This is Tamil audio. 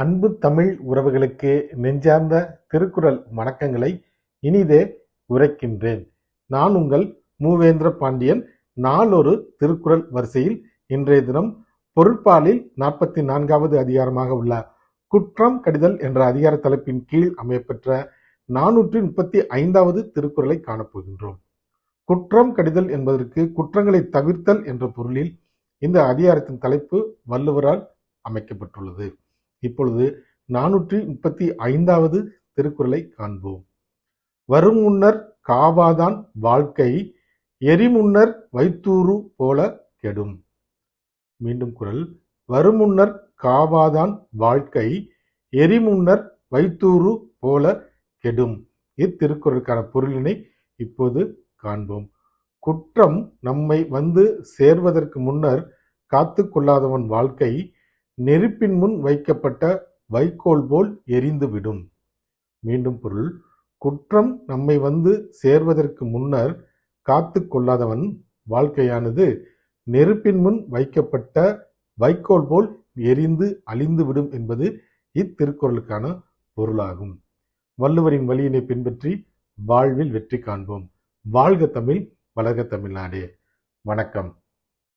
அன்பு தமிழ் உறவுகளுக்கு நெஞ்சார்ந்த திருக்குறள் வணக்கங்களை இனிதே உரைக்கின்றேன். நான் உங்கள் மூவேந்திர பாண்டியன். நாளொரு திருக்குறள் வரிசையில் இன்றைய தினம் பொருட்பாலில் நாற்பத்தி நான்காவது அதிகாரமாக உள்ள குற்றம் கடிதல் என்ற அதிகார தலைப்பின் கீழ் அமையப்பெற்ற நானூற்றி முப்பத்தி ஐந்தாவது திருக்குறளை காணப்போகின்றோம். குற்றம் கடிதல் என்பதற்கு குற்றங்களை தவிர்த்தல் என்ற பொருளில் இந்த அதிகாரத்தின் தலைப்பு வள்ளுவரால் அமைக்கப்பட்டுள்ளது. இப்பொழுது நானூற்றி முப்பத்தி ஐந்தாவது திருக்குறளை காண்போம். வரும் முன்னர் காவாதான் வாழ்க்கை எரிமுன்னர் வைத்தூறு போல கெடும். மீண்டும் குரல் வருமுன்னர் காவாதான் வாழ்க்கை எரிமுன்னர் வைத்தூறு போல கெடும். இத்திருக்குறளுக்கான பொருளினை இப்போது காண்போம். குற்றம் நம்மை வந்து சேர்வதற்கு முன்னர் காத்து கொள்ளாதவன் வாழ்க்கை நெருப்பின் முன் வைக்கப்பட்ட வைக்கோல் போல் எரிந்துவிடும். மீண்டும் பொருள். குற்றம் நம்மை வந்து சேர்வதற்கு முன்னர் காத்து கொள்ளாதவன் வாழ்க்கையானது நெருப்பின் முன் வைக்கப்பட்ட வைக்கோல் போல் எரிந்து அழிந்துவிடும் என்பது இத்திருக்குறளுக்கான பொருளாகும். வள்ளுவரின் வழியினை பின்பற்றி வாழ்வில் வெற்றி காண்போம். வாழ்க தமிழ் வளர்க தமிழ்நாடு. வணக்கம்.